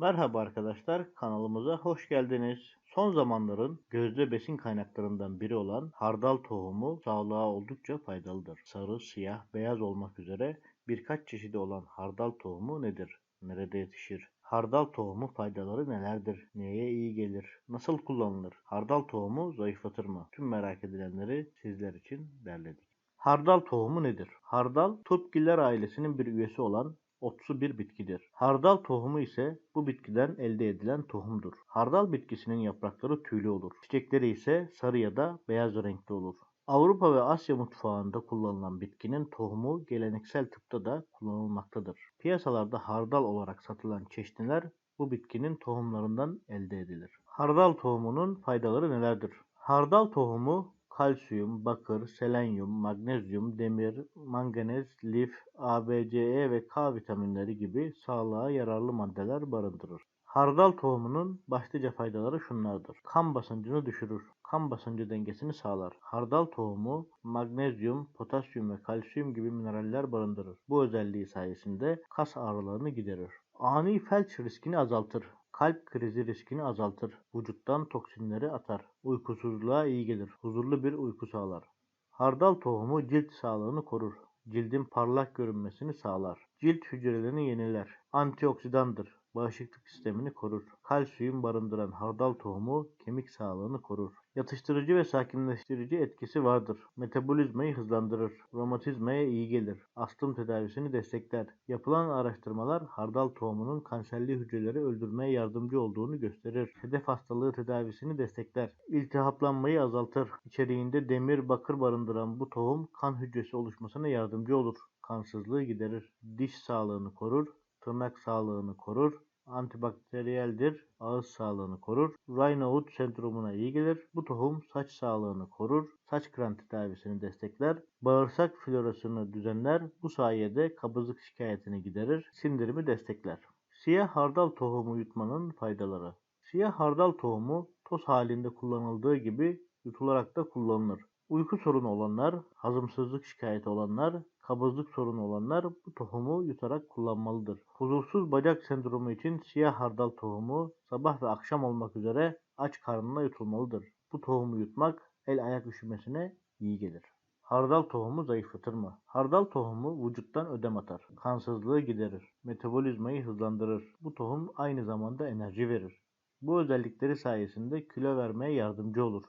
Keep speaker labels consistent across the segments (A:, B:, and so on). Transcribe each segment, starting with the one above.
A: Merhaba arkadaşlar, kanalımıza hoş geldiniz. Son zamanların gözde besin kaynaklarından biri olan hardal tohumu sağlığa oldukça faydalıdır. Sarı, siyah, beyaz olmak üzere birkaç çeşidi olan hardal tohumu nedir? Nerede yetişir? Hardal tohumu faydaları nelerdir? Neye iyi gelir? Nasıl kullanılır? Hardal tohumu zayıflatır mı? Tüm merak edilenleri sizler için derledik. Hardal tohumu nedir? Hardal, turpgiller ailesinin bir üyesi olan otsu bir bitkidir. Hardal tohumu ise bu bitkiden elde edilen tohumdur. Hardal bitkisinin yaprakları tüylü olur. Çiçekleri ise sarı ya da beyaz renkli olur. Avrupa ve Asya mutfağında kullanılan bitkinin tohumu geleneksel tıpta da kullanılmaktadır. Piyasalarda hardal olarak satılan çeşniler bu bitkinin tohumlarından elde edilir. Hardal tohumunun faydaları nelerdir? Hardal tohumu kalsiyum, bakır, selenyum, magnezyum, demir, manganez, lif, A, B, C, E ve K vitaminleri gibi sağlığa yararlı maddeler barındırır. Hardal tohumunun başlıca faydaları şunlardır. Kan basıncını düşürür. Kan basıncı dengesini sağlar. Hardal tohumu magnezyum, potasyum ve kalsiyum gibi mineraller barındırır. Bu özelliği sayesinde kas ağrılarını giderir. Ani felç riskini azaltır. Kalp krizi riskini azaltır. Vücuttan toksinleri atar. Uykusuzluğa iyi gelir. Huzurlu bir uyku sağlar. Hardal tohumu cilt sağlığını korur. Cildin parlak görünmesini sağlar. Cilt hücrelerini yeniler. Antioksidandır. Bağışıklık sistemini korur. Kalsiyum barındıran hardal tohumu kemik sağlığını korur. Yatıştırıcı ve sakinleştirici etkisi vardır. Metabolizmayı hızlandırır. Romatizmaya iyi gelir. Astım tedavisini destekler. Yapılan araştırmalar hardal tohumunun kanserli hücreleri öldürmeye yardımcı olduğunu gösterir. Hedef hastalığı tedavisini destekler. İltihaplanmayı azaltır. İçeriğinde demir, bakır barındıran bu tohum kan hücresi oluşmasına yardımcı olur. Kansızlığı giderir. Diş sağlığını korur. Tırnak sağlığını korur antibakteriyeldir, ağız sağlığını korur. Raynaud sendromuna iyi gelir. Bu tohum saç sağlığını korur, saç kıran tedavisini destekler, bağırsak florasını düzenler. Bu sayede kabızlık şikayetini giderir, sindirimi destekler. Siyah hardal tohumu yutmanın faydaları. Siyah hardal tohumu toz halinde kullanıldığı gibi yutularak da kullanılır. Uyku sorunu olanlar, hazımsızlık şikayeti olanlar, kabızlık sorunu olanlar bu tohumu yutarak kullanmalıdır. Huzursuz bacak sendromu için siyah hardal tohumu sabah ve akşam olmak üzere aç karnına yutulmalıdır. Bu tohumu yutmak el ayak üşümesine iyi gelir. Hardal tohumu zayıflatır mı? Hardal tohumu vücuttan ödem atar. Kansızlığı giderir. Metabolizmayı hızlandırır. Bu tohum aynı zamanda enerji verir. Bu özellikleri sayesinde kilo vermeye yardımcı olur.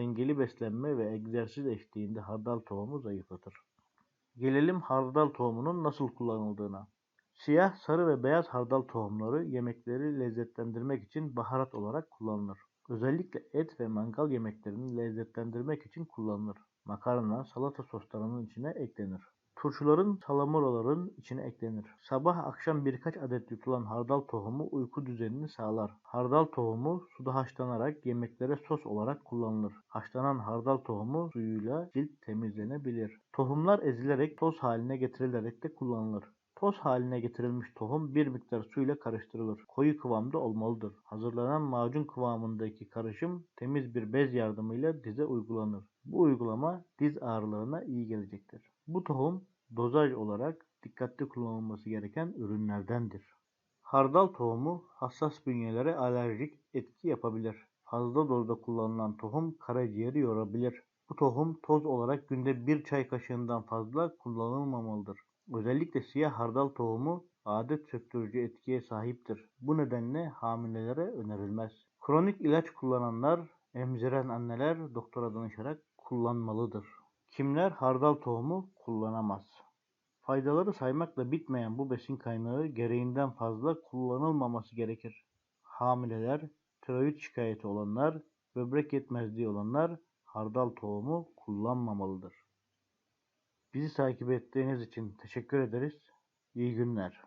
A: Dengeli beslenme ve egzersiz eşliğinde hardal tohumu zayıflatır. Gelelim hardal tohumunun nasıl kullanıldığına. Siyah, sarı ve beyaz hardal tohumları yemekleri lezzetlendirmek için baharat olarak kullanılır. Özellikle et ve mangal yemeklerini lezzetlendirmek için kullanılır. Makarna, salata soslarının içine eklenir. Turşuların, salamuraların içine eklenir. Sabah akşam birkaç adet yutulan hardal tohumu uyku düzenini sağlar. Hardal tohumu suda haşlanarak yemeklere sos olarak kullanılır. Haşlanan hardal tohumu suyuyla cilt temizlenebilir. Tohumlar ezilerek toz haline getirilerek de kullanılır. Toz haline getirilmiş tohum bir miktar suyla karıştırılır. Koyu kıvamda olmalıdır. Hazırlanan macun kıvamındaki karışım temiz bir bez yardımıyla dize uygulanır. Bu uygulama diz ağrılarına iyi gelecektir. Bu tohum dozaj olarak dikkatli kullanılması gereken ürünlerdendir. Hardal tohumu hassas bünyelere alerjik etki yapabilir. Fazla dozda kullanılan tohum karaciğeri yorabilir. Bu tohum toz olarak günde bir çay kaşığından fazla kullanılmamalıdır. Özellikle siyah hardal tohumu adet söktürücü etkiye sahiptir. Bu nedenle hamilelere önerilmez. Kronik ilaç kullananlar, emziren anneler doktora danışarak kullanmalıdır. Kimler hardal tohumu kullanamaz? Faydaları saymakla bitmeyen bu besin kaynağı gereğinden fazla kullanılmaması gerekir. Hamileler, tiroid şikayeti olanlar, böbrek yetmezliği olanlar hardal tohumu kullanmamalıdır. Bizi takip ettiğiniz için teşekkür ederiz. İyi günler.